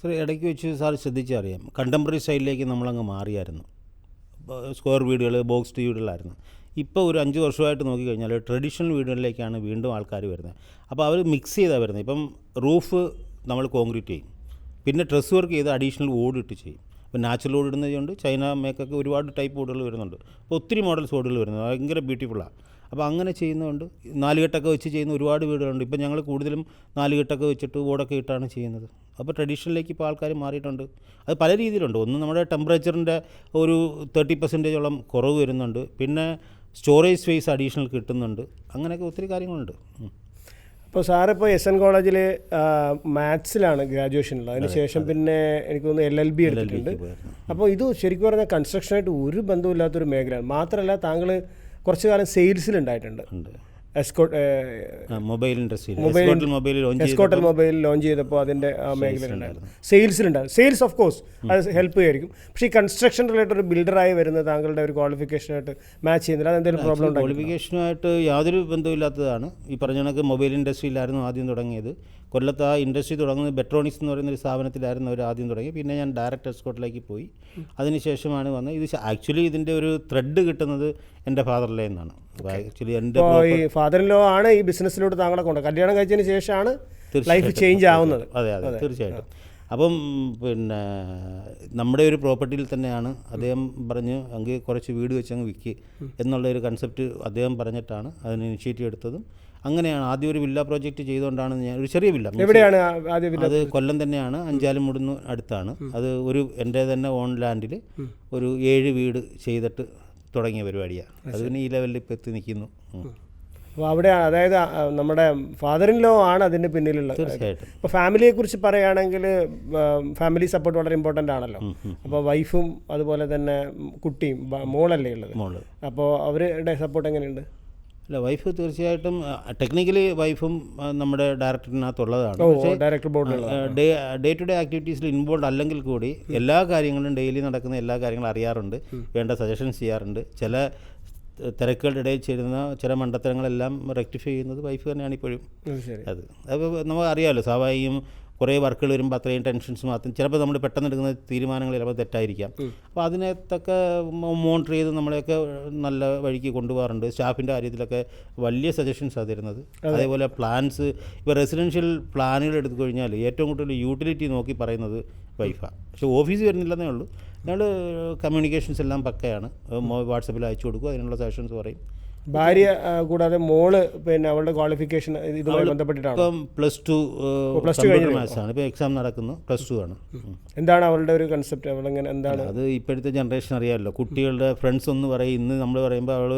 സാർ ഇടയ്ക്ക് വെച്ച് സാർ ശ്രദ്ധിച്ചറിയാം. കണ്ടംപററി സ്റ്റൈലിലേക്ക് നമ്മളങ്ങ് മാറിയായിരുന്നു. സ്ക്വയർ വീടുകൾ ബോക്സ് വീടുകളായിരുന്നു ഇപ്പോൾ ഒരു അഞ്ച് വർഷമായിട്ട് നോക്കിക്കഴിഞ്ഞാൽ ട്രഡീഷണൽ വീടുകളിലേക്കാണ് വീണ്ടും ആൾക്കാർ വരുന്നത്. അപ്പോൾ അവർ മിക്സ് ചെയ്താണ് വരുന്നത്. ഇപ്പം റൂഫ് നമ്മൾ കോൺക്രീറ്റ് ചെയ്യും. പിന്നെ ഡ്രസ് വർക്ക് ചെയ്ത് അഡീഷണൽ ഓടിട്ട് ചെയ്യും. ഇപ്പോൾ നാച്ചുറൽ ഓട് ഇടുന്നതുകൊണ്ട് ചൈന മേക്കൊക്കെ ഒരുപാട് ടൈപ്പ് ഓടുകൾ വരുന്നുണ്ട്. അപ്പോൾ ഒത്തിരി മോഡൽസ് ഓടുകൾ വരുന്നുണ്ട്. ഭയങ്കര ബ്യൂട്ടിഫുള്ളാണ് അപ്പോൾ അങ്ങനെ ചെയ്യുന്നതുകൊണ്ട് നാലുകെട്ടൊക്കെ വെച്ച് ചെയ്യുന്ന ഒരുപാട് വീടുകളുണ്ട്. ഇപ്പോൾ ഞങ്ങൾ കൂടുതലും നാലുകെട്ടൊക്കെ വെച്ചിട്ട് ഓടൊക്കെ ഇട്ടാണ് ചെയ്യുന്നത്. അപ്പോൾ ട്രഡീഷണലിലേക്ക് ഇപ്പോൾ ആൾക്കാർ മാറിയിട്ടുണ്ട്. അത് പല രീതിയിലുണ്ട്. ഒന്ന് നമ്മുടെ ടെമ്പറേച്ചറിന്റെ ഒരു തേർട്ടി പെർസെന്റേജോളം കുറവ് വരുന്നുണ്ട്. പിന്നെ സ്റ്റോറേജ് സ്പേസ് അഡീഷണൽ കിട്ടുന്നുണ്ട്. അങ്ങനെയൊക്കെ ഒത്തിരി കാര്യങ്ങളുണ്ട്. ഉം. അപ്പോൾ സാറിപ്പോൾ എസ് എൻ കോളേജിൽ മാത്സിലാണ് ഗ്രാജുവേഷനുള്ളത് അതിനുശേഷം പിന്നെ എനിക്ക് തോന്നുന്നു എൽ എൽ ബി എടുത്തിട്ടുണ്ട്. അപ്പോൾ ഇത് ശരിക്കും പറഞ്ഞാൽ കൺസ്ട്രക്ഷനായിട്ട് ഒരു ബന്ധമില്ലാത്തൊരു മേഖലയാണ്. മാത്രമല്ല താങ്കൾ കുറച്ച് കാലം സെയിൽസിലുണ്ടായിട്ടുണ്ട് മൊബൈൽ ഇൻഡസ്ട്രിയിൽ മൊബൈൽ മൊബൈൽ ലോഞ്ച് എസ്കോട്ടൽ മൊബൈൽ ലോഞ്ച് ചെയ്തപ്പോൾ അതിന്റെ ആ മേഖലയിലുണ്ടായിരുന്നു സെയിൽസിലുണ്ടായിരുന്നു സെയിൽസ് ഓഫ് കോഴ്സ് അത് ഹെൽപ്പ് ചെയ്യുമായിരിക്കും പക്ഷേ ഈ കൺസ്ട്രക്ഷൻ റിലേറ്റഡ് ഒരു ബിൽഡറായി വരുന്ന താങ്കളുടെ ഒരു ക്വാളിഫിക്കേഷനായിട്ട് മാച്ച് ചെയ്യുന്നില്ല. അതെന്തെങ്കിലും പ്രോബ്ലം ഉണ്ടോ ക്വാളിഫിക്കേഷനുമായിട്ട് യാതൊരു ബന്ധമില്ലാത്തതാണ് ഈ പറഞ്ഞ കണക്ക് മൊബൈൽ ഇൻഡസ്ട്രിയിലായിരുന്നു ആദ്യം തുടങ്ങിയത്. കൊല്ലത്ത് ആ ഇൻഡസ്ട്രി തുടങ്ങുന്നത് ബെട്രോണിക്സ് എന്ന് പറയുന്ന ഒരു സ്ഥാപനത്തിലായിരുന്നു അവർ ആദ്യം തുടങ്ങി പിന്നെ ഞാൻ ഡയറക്റ്റ് എക്സ്പോർട്ടിലേക്ക് പോയി. അതിനുശേഷമാണ് വന്നത്. ഇത് ആക്ച്വലി ഇതിന്റെ ഒരു ത്രെഡ് കിട്ടുന്നത് എന്റെ ഫാദറിലെ നിന്നാണ് ആക്ച്വലി എന്റെ ഈ ഫാദറിലോ ആണ് ഈ ബിസിനസ്സിലോട്ട് താങ്കളെ കൊണ്ട് കല്യാണം കഴിച്ചതിന് ശേഷമാണ് ലൈഫ് ചേഞ്ച് ആവുന്നത്. അതെ അതെ തീർച്ചയായിട്ടും. അപ്പം പിന്നെ നമ്മുടെ ഒരു പ്രോപ്പർട്ടിയിൽ തന്നെയാണ് അദ്ദേഹം പറഞ്ഞ് അങ്ങ് കുറച്ച് വീട് വെച്ച് അങ്ങ് വിൽക്കുക എന്നുള്ള ഒരു കൺസെപ്റ്റ് അദ്ദേഹം പറഞ്ഞിട്ടാണ് അതിന് ഇനിഷ്യേറ്റീവ് എടുത്തതും. അങ്ങനെയാണ്. ആദ്യം ഒരു വില്ല പ്രോജക്റ്റ് ചെയ്തുകൊണ്ടാണ് ഞാൻ ഒരു ചെറിയ വില്ല. എവിടെയാണ് അത് കൊല്ലം തന്നെയാണ്. അഞ്ചാലും മുടുന്നു അടുത്താണ്. അത് ഒരു എന്റെ തന്നെ ഓൺ ലാൻഡിൽ ഒരു ഏഴ് വീട് ചെയ്തിട്ട് തുടങ്ങിയ പരിപാടിയാണ് അത് പിന്നെ ഈ ലെവലിൽ ഇപ്പോൾ എത്തി നിൽക്കുന്നു അപ്പോൾ അവിടെ അതായത് നമ്മുടെ ഫാദർ ഇൻ ലോ ആണ് അതിന്റെ പിന്നിലുള്ളത്. തീർച്ചയായിട്ടും. ഇപ്പോൾ ഫാമിലിയെ കുറിച്ച് പറയുകയാണെങ്കിൽ ഫാമിലി സപ്പോർട്ട് വളരെ ഇമ്പോർട്ടന്റ് ആണല്ലോ. അപ്പോൾ വൈഫും അതുപോലെ തന്നെ കുട്ടിയും മോളല്ലേ ഉള്ളത്? മോൾ. അപ്പോൾ അവരുടെ സപ്പോർട്ട് എങ്ങനെയുണ്ട്? അല്ല വൈഫ് തീർച്ചയായിട്ടും ടെക്നിക്കലി വൈഫും നമ്മുടെ ഡയറക്ടറിനകത്തുള്ളതാണ് ഡേ ഡേ ടു ഡേ ആക്ടിവിറ്റീസിൽ ഇൻവോൾവ് അല്ലെങ്കിൽ കൂടി എല്ലാ കാര്യങ്ങളും ഡെയിലി നടക്കുന്ന എല്ലാ കാര്യങ്ങളും അറിയാറുണ്ട്. വേണ്ട സജഷൻസ് ചെയ്യാറുണ്ട്. ചില തിരക്കുകളുടെ ഇടയിൽ ചേരുന്ന ചില മണ്ടത്തരങ്ങളെല്ലാം റെക്ടിഫൈ ചെയ്യുന്നത് വൈഫ് തന്നെയാണ് ഇപ്പോഴും. അത് അപ്പോൾ നമുക്ക് അറിയാമല്ലോ സ്വാഭാവികം കുറേ വർക്കുകൾ വരുമ്പോൾ അത്രയും ടെൻഷൻസ് മാത്രം ചിലപ്പോൾ നമ്മൾ പെട്ടെന്ന് എടുക്കുന്ന തീരുമാനങ്ങൾ ചിലപ്പോൾ തെറ്റായിരിക്കാം. അപ്പോൾ അതിനകത്തൊക്കെ മോണിറ്റർ ചെയ്ത് നമ്മളെയൊക്കെ നല്ല വഴിക്ക് കൊണ്ടുപോകാറുണ്ട്. സ്റ്റാഫിന്റെ കാര്യത്തിലൊക്കെ വലിയ സജഷൻസാണ് തരുന്നത്. അതേപോലെ പ്ലാൻസ് ഇപ്പോൾ റെസിഡൻഷ്യൽ പ്ലാനുകൾ എടുത്തു കഴിഞ്ഞാൽ ഏറ്റവും കൂടുതൽ യൂട്ടിലിറ്റി നോക്കി പറയുന്നത് വൈഫാണ് പക്ഷേ ഓഫീസ് വരുന്നില്ലെന്നേ ഉള്ളൂ. ഞങ്ങൾ കമ്മ്യൂണിക്കേഷൻസ് എല്ലാം പക്കയാണ്. വാട്സപ്പിൽ അയച്ചു കൊടുക്കും അതിനുള്ള സജഷൻസ് പറയും. ഭാര്യ കൂടാതെ മോൾ പിന്നെ അവളുടെ ക്വാളിഫിക്കേഷൻ ഇതുമായി ബന്ധപ്പെട്ടിട്ടാണ്? ഇപ്പം പ്ലസ് ടു പ്ലസ് ടു കഴിഞ്ഞ. മാസമാണ് ആണ്. ഇപ്പോൾ എക്സാം നടക്കുന്നു. പ്ലസ് ടു ആണ്. എന്താണ് അവളുടെ ഒരു കൺസെപ്റ്റ് അവൾ എങ്ങനെ എന്താണ് അത് ഇപ്പോഴത്തെ ജനറേഷൻ അറിയാമല്ലോ. കുട്ടികളുടെ ഫ്രണ്ട്സ് ഒന്ന് പറയും. ഇന്ന് നമ്മൾ പറയുമ്പോൾ അവൾ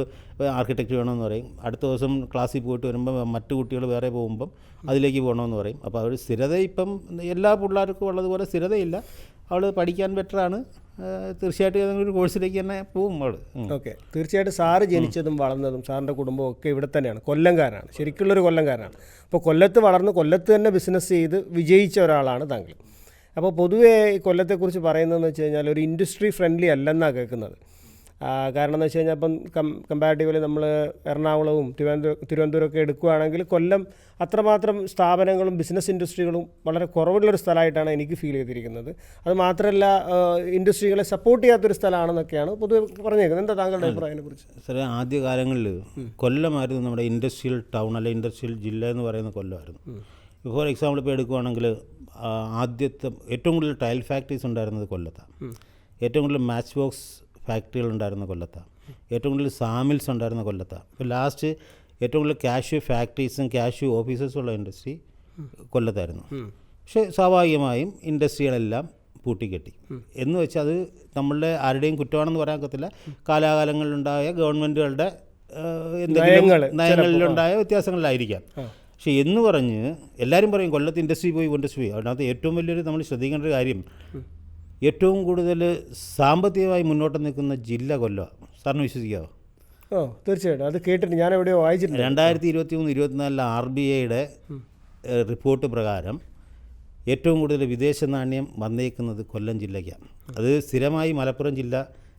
ആർക്കിടെക്റ്റ് വേണമെന്ന് പറയും. അടുത്ത ദിവസം ക്ലാസ്സിൽ പോയിട്ട് വരുമ്പോൾ മറ്റു കുട്ടികൾ വേറെ പോകുമ്പം അതിലേക്ക് പോകണമെന്ന് പറയും. അപ്പോൾ അവർ സ്ഥിരത ഇപ്പം എല്ലാ പിള്ളേർക്കും ഉള്ളതുപോലെ സ്ഥിരതയില്ല. അവൾ പഠിക്കാൻ ബെറ്ററാണ് തീർച്ചയായിട്ടും ഏതെങ്കിലും ഒരു കോഴ്സിലേക്ക് തന്നെ പോകും അവൾ. ഓക്കെ. തീർച്ചയായിട്ടും സാറ് ജനിച്ചതും വളർന്നതും സാറിന്റെ കുടുംബവും ഒക്കെ ഇവിടെ തന്നെയാണ്. കൊല്ലംകാരനാണ് ശരിക്കുള്ളൊരു കൊല്ലംകാരനാണ് അപ്പോൾ കൊല്ലത്ത് വളർന്ന് കൊല്ലത്ത് തന്നെ ബിസിനസ് ചെയ്ത് വിജയിച്ച ഒരാളാണ് താങ്കൾ. അപ്പോൾ പൊതുവേ ഈ കൊല്ലത്തെക്കുറിച്ച് പറയുന്നതെന്ന് വെച്ച് കഴിഞ്ഞാൽ ഒരു ഇൻഡസ്ട്രി ഫ്രണ്ട്ലി അല്ലെന്നാണ് കേൾക്കുന്നത്. കാരണം എന്ന് വെച്ച് കഴിഞ്ഞാൽ ഇപ്പം കം കമ്പാരിറ്റീവ്ലി നമ്മൾ എറണാകുളവും തിരുവനന്തപുരം ഒക്കെ എടുക്കുകയാണെങ്കിൽ കൊല്ലം അത്രമാത്രം സ്ഥാപനങ്ങളും ബിസിനസ് ഇൻഡസ്ട്രികളും വളരെ കുറവുള്ളൊരു സ്ഥലമായിട്ടാണ് എനിക്ക് ഫീൽ ചെയ്തിരിക്കുന്നത്. അത് മാത്രമല്ല ഇൻഡസ്ട്രികളെ സപ്പോർട്ട് ചെയ്യാത്തൊരു സ്ഥലമാണെന്നൊക്കെയാണ് പൊതുവെ പറഞ്ഞേക്കുന്നത്. എന്താ താങ്കളുടെ അഭിപ്രായം കുറിച്ച്? സാറേ ആദ്യ കാലങ്ങളിൽ കൊല്ലമായിരുന്നു നമ്മുടെ ഇൻഡസ്ട്രിയൽ ടൗൺ അല്ലെ ഇൻഡസ്ട്രിയൽ ജില്ല എന്ന് പറയുന്ന കൊല്ലമായിരുന്നു. ഫോർ എക്സാമ്പിൾ ഇപ്പോൾ എടുക്കുകയാണെങ്കിൽ ആദ്യത്തെ ഏറ്റവും കൂടുതൽ ടൈൽ ഫാക്ടറീസ് ഉണ്ടായിരുന്നത് കൊല്ലത്താണ് ഏറ്റവും കൂടുതൽ മാച്ച് ബോക്സ് ഫാക്ടറികൾ ഉണ്ടായിരുന്ന കൊല്ലത്താണ് ഏറ്റവും കൂടുതൽ സാമിൽസ് ഉണ്ടായിരുന്ന കൊല്ലത്താണ് ഇപ്പോൾ ലാസ്റ്റ് ഏറ്റവും കൂടുതൽ ക്യാഷ്യൂ ഫാക്ടറീസും ക്യാഷ്യൂ ഓഫീസേഴ്സും ഉള്ള ഇൻഡസ്ട്രി കൊല്ലത്തായിരുന്നു. പക്ഷേ സ്വാഭാവികമായും ഇൻഡസ്ട്രികളെല്ലാം പൂട്ടിക്കെട്ടി. എന്ന് വെച്ചാൽ അത് നമ്മളുടെ ആരുടെയും കുറ്റമാണെന്ന് പറയാൻ ഒക്കത്തില്ല. കാലാകാലങ്ങളിലുണ്ടായ ഗവൺമെന്റുകളുടെ എന്തെങ്കിലും നയങ്ങൾ നയങ്ങളിലുണ്ടായ വ്യത്യാസങ്ങളിലായിരിക്കാം. പക്ഷേ എന്ന് പറഞ്ഞ് എല്ലാവരും പറയും കൊല്ലത്ത് ഇൻഡസ്ട്രി പോയി ഇൻഡസ്ട്രി പോയി. അതിനകത്ത് ഏറ്റവും വലിയൊരു നമ്മൾ ശ്രദ്ധിക്കേണ്ട ഒരു കാര്യം ഏറ്റവും കൂടുതൽ സാമ്പത്തികമായി മുന്നോട്ട് നിൽക്കുന്ന ജില്ല കൊല്ലമാണ് സാറിന് വിശ്വസിക്കാമോ ഓ തീർച്ചയായിട്ടും. അത് കേട്ടിട്ട് ഞാൻ എവിടെയോ വായിച്ചിട്ടുണ്ട്. രണ്ടായിരത്തി ഇരുപത്തി മൂന്ന് ഇരുപത്തിനാലിലെ ആർ ബി ഐയുടെ റിപ്പോർട്ട് പ്രകാരം ഏറ്റവും കൂടുതൽ വിദേശ നാണ്യം വന്നേക്കുന്നത് കൊല്ലം ജില്ലയ്ക്കാണ്. അത് സ്ഥിരമായി മലപ്പുറം ജില്ല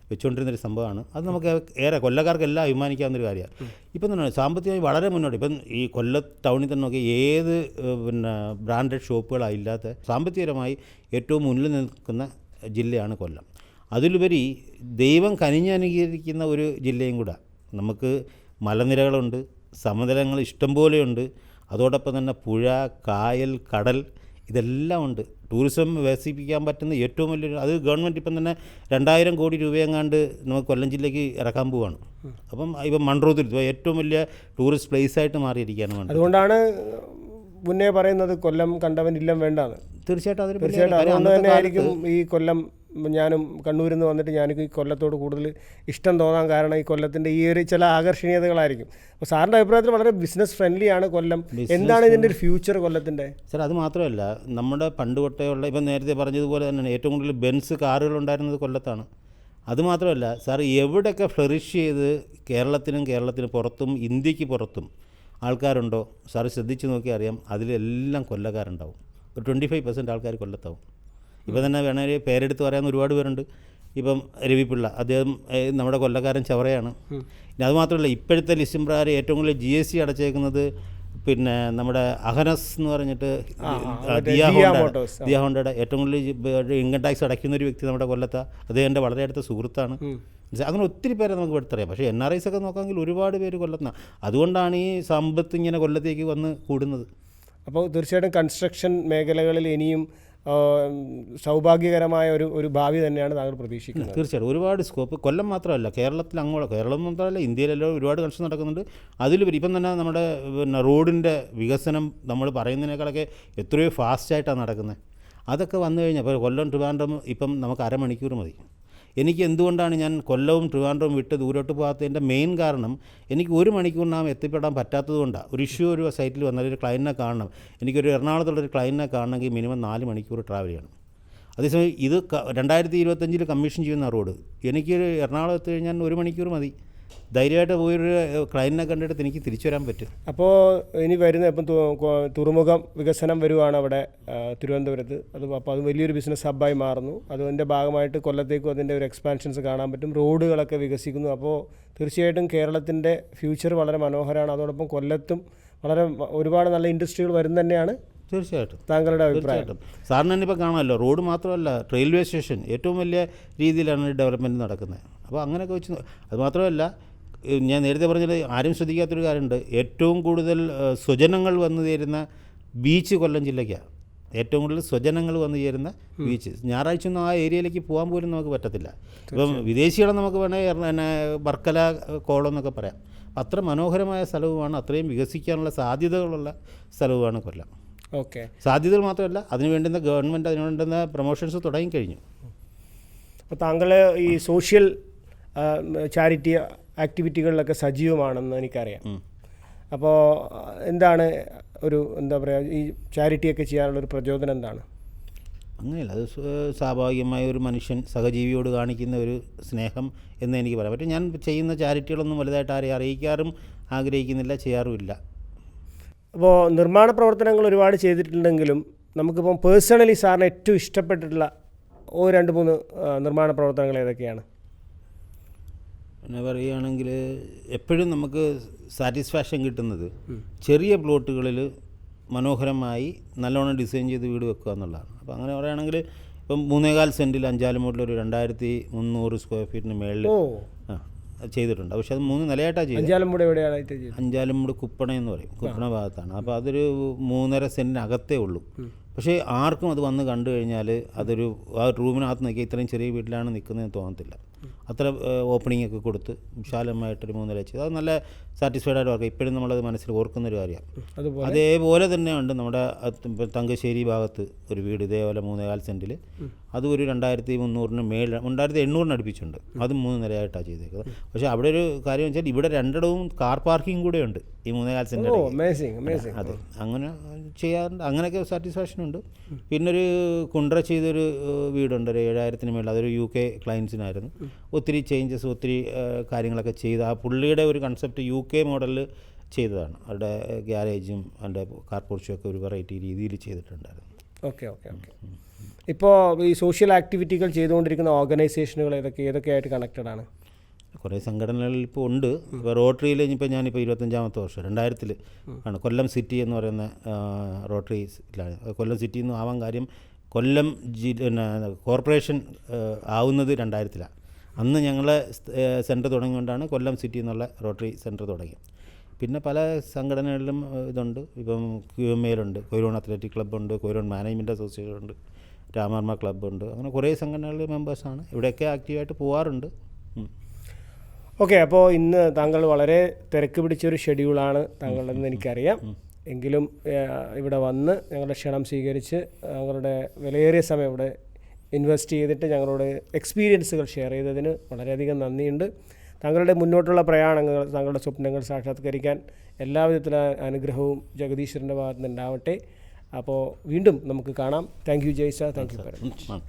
വെച്ചുകൊണ്ടിരുന്നൊരു സംഭവമാണ്. അത് നമുക്ക് ഏറെ കൊല്ലക്കാർക്കെല്ലാം അഭിമാനിക്കാവുന്നൊരു കാര്യമാണ്. ഇപ്പം തന്നെ സാമ്പത്തികമായി വളരെ മുന്നോട്ട്. ഇപ്പം ഈ കൊല്ല ടൗണിൽ തന്നെ നോക്കി ഏത് പിന്നെ ബ്രാൻഡഡ് ഷോപ്പുകളാണ് ഇല്ലാത്ത സാമ്പത്തികപരമായി ഏറ്റവും മുന്നിൽ നിൽക്കുന്ന ജില്ലയാണ് കൊല്ലം. അതിലുപരി ദൈവം കനിഞ്ഞനുകരിക്കുന്ന ഒരു ജില്ലയും കൂടെ നമുക്ക് മലനിരകളുണ്ട് സമതലങ്ങൾ ഇഷ്ടംപോലെയുണ്ട് അതോടൊപ്പം തന്നെ പുഴ കായൽ കടൽ ഇതെല്ലാം ഉണ്ട്. ടൂറിസം വികസിപ്പിക്കാൻ പറ്റുന്ന ഏറ്റവും വലിയൊരു അത് ഗവൺമെന്റ് ഇപ്പം തന്നെ രണ്ടായിരം കോടി രൂപയെങ്ങാണ്ട് നമുക്ക് കൊല്ലം ജില്ലയ്ക്ക് ഇറക്കാൻ പോവാണ്. അപ്പം ഇപ്പം മൺറോതിൽ ഏറ്റവും വലിയ ടൂറിസ്റ്റ് പ്ലേസ് ആയിട്ട് മാറിയിരിക്കുകയാണ് അതുകൊണ്ടാണ് മുന്നേ പറയുന്നത് കൊല്ലം കണ്ടവൻ ഇല്ലം വേണ്ടാന്ന്. തീർച്ചയായിട്ടും അതൊരു തീർച്ചയായിട്ടും. അതുകൊണ്ട് തന്നെ ആയിരിക്കും ഈ കൊല്ലം ഞാനും കണ്ണൂരിൽ നിന്ന് വന്നിട്ട് ഞാനും ഈ കൊല്ലത്തോട് കൂടുതൽ ഇഷ്ടം തോന്നാൻ കാരണം ഈ കൊല്ലത്തിന്റെ ഈ ഒരു ചില ആകർഷണീയതകളായിരിക്കും. അപ്പോൾ സാറിന്റെ അഭിപ്രായത്തിൽ വളരെ ബിസിനസ് ഫ്രണ്ട്ലി ആണ് കൊല്ലം. എന്താണ് ഇതിന്റെ ഒരു ഫ്യൂച്ചർ കൊല്ലത്തിന്റെ? സാർ അത് മാത്രമല്ല നമ്മുടെ പണ്ട് തൊട്ടേയുള്ള ഇപ്പം നേരത്തെ പറഞ്ഞതുപോലെ തന്നെയാണ് ഏറ്റവും കൂടുതൽ ബെൻസ് കാറുകൾ ഉണ്ടായിരുന്നത് കൊല്ലത്താണ്. അതുമാത്രമല്ല സാർ എവിടെയൊക്കെ ഫ്ലറിഷ് ചെയ്ത് കേരളത്തിനും കേരളത്തിന് പുറത്തും ഇന്ത്യയ്ക്ക് പുറത്തും ആൾക്കാരുണ്ടോ? സാർ ശ്രദ്ധിച്ച് നോക്കിയാൽ അറിയാം അതിലെല്ലാം കൊല്ലക്കാരുണ്ടാവും. ഒരു ട്വന്റി ഫൈവ് പെർസെന്റ് ആൾക്കാർ കൊല്ലത്താവും. ഇപ്പം തന്നെ വേണമെങ്കിൽ പേരെടുത്ത് പറയാവുന്ന ഒരുപാട് പേരുണ്ട്. ഇപ്പം രവിപിള്ള അദ്ദേഹം നമ്മുടെ കൊല്ലക്കാരൻ ചവറയാണ്. പിന്നെ അതുമാത്രമല്ല ഇപ്പോഴത്തെ ലിസ്റ്റും പ്രകാരം ഏറ്റവും കൂടുതൽ ജി എസ് സി അടച്ചേക്കുന്നത് പിന്നെ നമ്മുടെ അഹനസ് എന്ന് പറഞ്ഞിട്ട് ദിയാഹോണ്ടയുടെ ദിയ ദിയ ഹോണ്ട ദിയ ഹോണ്ടയുടെ ഏറ്റവും കൂടുതൽ ഇൻകം ടാക്സ് അടയ്ക്കുന്ന ഒരു വ്യക്തി നമ്മുടെ കൊല്ലത്ത. അദ്ദേഹം എന്റെ വളരെ അടുത്ത സുഹൃത്താണ്? അങ്ങനെ ഒത്തിരി പേരെ നമുക്ക് എടുത്തറിയാം. പക്ഷേ എൻ ആർ ഐസ് ഒക്കെ നോക്കാമെങ്കിൽ ഒരുപാട് പേര് കൊല്ലത്താണ് അതുകൊണ്ടാണ് ഈ സമ്പത്ത് ഇങ്ങനെ കൊല്ലത്തേക്ക് വന്ന് കൂടുന്നത്. അപ്പോൾ തീർച്ചയായിട്ടും കൺസ്ട്രക്ഷൻ മേഖലകളിൽ ഇനിയും സൗഭാഗ്യകരമായ ഒരു ഒരു ഭാവി തന്നെയാണ് താങ്കൾ പ്രതീക്ഷിക്കുന്നത്. തീർച്ചയായിട്ടും. ഒരുപാട് സ്കോപ്പ് കൊല്ലം മാത്രമല്ല കേരളത്തിൽ അങ്ങോട്ട് കേരളം മാത്രമല്ല ഇന്ത്യയിലെല്ലാം ഒരുപാട് കൺസ്ട്രക്ഷൻ നടക്കുന്നുണ്ട്. അതിൽ ഇപ്പം തന്നെ നമ്മുടെ പിന്നെ റോഡിന്റെ വികസനം നമ്മൾ പറയുന്നതിനേക്കാളൊക്കെ എത്രയോ ഫാസ്റ്റായിട്ടാണ് നടക്കുന്നത്. അതൊക്കെ വന്നു കഴിഞ്ഞാൽ ഇപ്പോൾ കൊല്ലം ട്രിവാൻഡ്രം ഇപ്പം നമുക്ക് അരമണിക്കൂർ മതി. എനിക്ക് എന്തുകൊണ്ടാണ് ഞാൻ കൊല്ലവും ട്രിവാൻഡ്രവും വിട്ട് ദൂരോട്ട് പോകാത്തതിന്റെ മെയിൻ കാരണം എനിക്ക് ഒരു മണിക്കൂറിനാകും എത്തിപ്പെടാൻ പറ്റാത്തത് കൊണ്ടാണ് ഒരു ഇഷ്യൂ ഒരു സൈറ്റിൽ വന്നാൽ ഒരു ക്ലയന്റിനെ കാണണം. എനിക്കൊരു എറണാകുളത്തുള്ളൊരു ക്ലയന്റിനെ കാണണമെങ്കിൽ മിനിമം നാല് മണിക്കൂർ ട്രാവൽ ചെയ്യണം. അതേസമയം ഇത് രണ്ടായിരത്തി ഇരുപത്തഞ്ചിൽ കമ്മീഷൻ ചെയ്യുന്ന റോഡ് എനിക്ക് എറണാകുളത്ത് കഴിഞ്ഞാൽ ഒരു മണിക്കൂർ മതി. ധൈര്യമായിട്ട് പോയൊരു ക്ലയന്റിനെ കണ്ടിട്ട് എനിക്ക് തിരിച്ചു വരാൻ പറ്റും. അപ്പോൾ ഇനി വരുന്ന ഇപ്പം തുറമുഖം വികസനം വരുവാണ് അവിടെ തിരുവനന്തപുരത്ത്. അത് അപ്പോൾ അത് വലിയൊരു ബിസിനസ് ഹബ്ബായി മാറുന്നു. അതിന്റെ ഭാഗമായിട്ട് കൊല്ലത്തേക്കും അതിന്റെ ഒരു എക്സ്പാൻഷൻസ് കാണാൻ പറ്റും. റോഡുകളൊക്കെ വികസിക്കുന്നു. അപ്പോൾ തീർച്ചയായിട്ടും കേരളത്തിന്റെ ഫ്യൂച്ചർ വളരെ മനോഹരമാണ് അതോടൊപ്പം കൊല്ലത്തും വളരെ ഒരുപാട് നല്ല ഇൻഡസ്ട്രികൾ വരും തന്നെയാണ് തീർച്ചയായിട്ടും. താങ്കളുടെ അഭിപ്രായം. സാറിന് തന്നെ ഇപ്പോൾ കാണാമല്ലോ റോഡ് മാത്രമല്ല റെയിൽവേ സ്റ്റേഷൻ ഏറ്റവും വലിയ രീതിയിലാണ് ഡെവലപ്മെന്റ് നടക്കുന്നത്. അപ്പോൾ അങ്ങനെയൊക്കെ വെച്ച് നോ- അത് മാത്രമല്ല ഏഹ് ഞാൻ നേരത്തെ പറഞ്ഞത് ആരും ശ്രദ്ധിക്കാത്തൊരു കാര്യമുണ്ട്. ഏറ്റവും കൂടുതൽ സ്വജനങ്ങൾ വന്നു ചേരുന്ന ബീച്ച് കൊല്ലം ജില്ലയ്ക്കാണ്. ഏറ്റവും കൂടുതൽ സ്വജനങ്ങൾ വന്നു ചേരുന്ന ബീച്ച്. ഞായറാഴ്ച ഒന്നും ആ ഏരിയയിലേക്ക് പോകാൻ പോലും നമുക്ക് പറ്റത്തില്ല. ഇപ്പം വിദേശികളെ നമുക്ക് വേണമെങ്കിൽ പിന്നെ വർക്കല കോളം എന്നൊക്കെ പറയാം. അത്ര മനോഹരമായ സ്ഥലവുമാണ് അത്രയും വികസിക്കാനുള്ള സാധ്യതകളുള്ള സ്ഥലവുമാണ് കൊല്ലം. ഓക്കെ. സാധ്യതകൾ മാത്രമല്ല അതിന് വേണ്ടുന്ന ഗവൺമെന്റ് അതിന് വേണ്ടുന്ന പ്രൊമോഷൻസ് തുടങ്ങിക്കഴിഞ്ഞു. അപ്പോൾ താങ്കൾ ഈ സോഷ്യൽ ചാരിറ്റി ആക്ടിവിറ്റികളിലൊക്കെ സജീവമാണെന്ന് എനിക്കറിയാം. അപ്പോൾ എന്താണ് ഒരു എന്താ പറയുക ഈ ചാരിറ്റിയൊക്കെ ചെയ്യാനുള്ളൊരു പ്രചോദനം എന്താണ്? അങ്ങനെയല്ല അത് സ്വ- സ്വാഭാവികമായ ഒരു മനുഷ്യൻ സഹജീവിയോട് കാണിക്കുന്ന ഒരു സ്നേഹം എന്ന് എനിക്ക് പറയാം. പറ്റും ഞാൻ ചെയ്യുന്ന ചാരിറ്റികളൊന്നും വലുതായിട്ട് ആരെയും അറിയിക്കാറും ആഗ്രഹിക്കുന്നില്ല ചെയ്യാറുമില്ല. അപ്പോൾ നിർമ്മാണ പ്രവർത്തനങ്ങൾ ഒരുപാട് ചെയ്തിട്ടുണ്ടെങ്കിലും നമുക്കിപ്പം പേഴ്സണലി സാറിന് ഏറ്റവും ഇഷ്ടപ്പെട്ടിട്ടുള്ള ഓ രണ്ട് മൂന്ന് നിർമ്മാണ പ്രവർത്തനങ്ങൾ ഏതൊക്കെയാണ്? പിന്നെ പറയുകയാണെങ്കിൽ എപ്പോഴും നമുക്ക് സാറ്റിസ്ഫാക്ഷൻ കിട്ടുന്നത് ചെറിയ പ്ലോട്ടുകളിൽ മനോഹരമായി നല്ലോണം ഡിസൈൻ ചെയ്ത് വീട് വെക്കുക എന്നുള്ളതാണ്. അപ്പോൾ അങ്ങനെ പറയുകയാണെങ്കിൽ ഇപ്പം മൂന്നേകാൽ സെന്റിൽ അഞ്ചാൽ മുട്ടിൽ ഒരു രണ്ടായിരത്തി മുന്നൂറ് സ്ക്വയർ ഫീറ്റിന് മേളിൽ ആ ചെയ്തിട്ടുണ്ട്. പക്ഷെ അത് മൂന്ന് നിലയായിട്ടാണ് ചെയ്തത്. അഞ്ചാലുംമൂട് കുപ്പണ എന്ന് പറയും. കുപ്പണ ഭാഗത്താണ്. അപ്പോൾ അതൊരു മൂന്നര സെന്റിനകത്തേ ഉള്ളൂ. പക്ഷേ ആർക്കും അത് വന്ന് കണ്ടു കഴിഞ്ഞാൽ അതൊരു ആ റൂമിനകത്ത് നിൽക്കുക ഇത്രയും ചെറിയ വീട്ടിലാണ് നിൽക്കുന്നതെന്ന് തോന്നത്തില്ല. അത്ര ഓപ്പണിംഗ് ഒക്കെ കൊടുത്ത് വിശാലമായിട്ടൊരു മൂന്നര ചെയ്ത്. അത് നല്ല സാറ്റിസ്ഫൈഡ് ആയിട്ട് വർക്ക് ഇപ്പോഴും നമ്മളത് മനസ്സിൽ ഓർക്കുന്നൊരു കാര്യമാണ്. അതേപോലെ? തന്നെ ഉണ്ട് നമ്മുടെ തങ്കശ്ശേരി ഭാഗത്ത് ഒരു വീട് ഇതേപോലെ മൂന്നേകാൽ സെന്റിൽ. അത് ഒരു രണ്ടായിരത്തി മുന്നൂറിന് മേളിൽ രണ്ടായിരത്തി എണ്ണൂറിന് അടുപ്പിച്ചിട്ടുണ്ട്. അതും മൂന്ന് നിലയായിട്ടാണ് ചെയ്തേക്കുന്നത്. പക്ഷേ അവിടെ ഒരു കാര്യം വെച്ചാൽ ഇവിടെ രണ്ടിടവും കാർ പാർക്കിംഗ് കൂടെ ഉണ്ട് ഈ മൂന്നേകാൽ സെന്റ് ഓ അമേസിങ് അമേസിങ് അതെ അങ്ങനെ ചെയ്യാറുണ്ട്. അങ്ങനെയൊക്കെ സാറ്റിസ്ഫാക്ഷൻ ഉണ്ട്. പിന്നെ ഒരു കുണ്ട്ര ചെയ്തൊരു വീടുണ്ട്. ഒരു ഏഴായിരത്തിന് മേളിൽ. അതൊരു യു കെ ക്ലയൻസിനായിരുന്നു. ഒത്തിരി ചേഞ്ചസ് ഒത്തിരി കാര്യങ്ങളൊക്കെ ചെയ്ത് ആ പുള്ളിയുടെ ഒരു കൺസെപ്റ്റ് യു കെ മോഡലിൽ ചെയ്തതാണ്. അവരുടെ ഗ്യാരേജും അവരുടെ കാർ പോർച്ചും ഒക്കെ ഒരു വെറൈറ്റി രീതിയിൽ ചെയ്തിട്ടുണ്ടായിരുന്നു. Okay okay okay. ഇപ്പോൾ ഈ സോഷ്യൽ ആക്ടിവിറ്റികൾ ചെയ്തുകൊണ്ടിരിക്കുന്ന ഓർഗനൈസേഷനുകൾ ഏതൊക്കെ ഏതൊക്കെയായിട്ട് കണക്റ്റഡ് ആണ്? കുറേ സംഘടനകൾ ഇപ്പോൾ ഉണ്ട്. ഇപ്പോൾ റോട്ടറിയിൽ ഇപ്പോൾ ഞാനിപ്പോൾ ഇരുപത്തഞ്ചാമത്തെ വർഷം രണ്ടായിരത്തിൽ ആണ്. കൊല്ലം സിറ്റി എന്ന് പറയുന്ന റോട്ടറിയിലാണ് കൊല്ലം സിറ്റി എന്ന് ആവാൻ കാര്യം കൊല്ലം ജി കോർപ്പറേഷൻ ആവുന്നത് രണ്ടായിരത്തിലാണ്. അന്ന് ഞങ്ങൾ സെന്റർ തുടങ്ങിക്കൊണ്ടാണ് കൊല്ലം സിറ്റി എന്നുള്ള റോട്ടറി സെന്റർ തുടങ്ങിയത്. പിന്നെ പല സംഘടനകളിലും ഇതുണ്ട്. ഇപ്പം ക്യു എം എയിലുണ്ട് കൊയിലോൺ അത്ലറ്റിക് ക്ലബ്ബുണ്ട് കൊയിലോൺ മാനേജ്മെന്റ് അസോസിയേഷൻ ഉണ്ട് രാമർമ്മ ക്ലബ്ബുണ്ട് അങ്ങനെ കുറേ സംഘടനകളിൽ മെമ്പേഴ്സാണ് ഇവിടെയൊക്കെ ആക്റ്റീവായിട്ട് പോകാറുണ്ട്. ഓക്കെ അപ്പോൾ ഇന്ന് താങ്കൾ വളരെ തിരക്ക് പിടിച്ചൊരു ഷെഡ്യൂളാണ് താങ്കളുടെന്ന് എനിക്കറിയാം. എങ്കിലും ഇവിടെ വന്ന് ഞങ്ങളുടെ ക്ഷണം സ്വീകരിച്ച് ഞങ്ങളുടെ വിലയേറിയ സമയം ഇവിടെ ഇൻവെസ്റ്റ് ചെയ്തിട്ട് ഞങ്ങളോട് എക്സ്പീരിയൻസുകൾ ഷെയർ ചെയ്തതിന് വളരെയധികം നന്ദിയുണ്ട്. താങ്കളുടെ മുന്നോട്ടുള്ള പ്രയാണങ്ങൾ താങ്കളുടെ സ്വപ്നങ്ങൾ സാക്ഷാത്കരിക്കാൻ എല്ലാവിധത്തിലുള്ള അനുഗ്രഹവും ജഗദീശ്വരന്റെ ഭാഗത്തുനിന്ന് ഉണ്ടാവട്ടെ അപ്പോൾ വീണ്ടും നമുക്ക് കാണാം. താങ്ക് യു ജയ്സ താങ്ക് യു.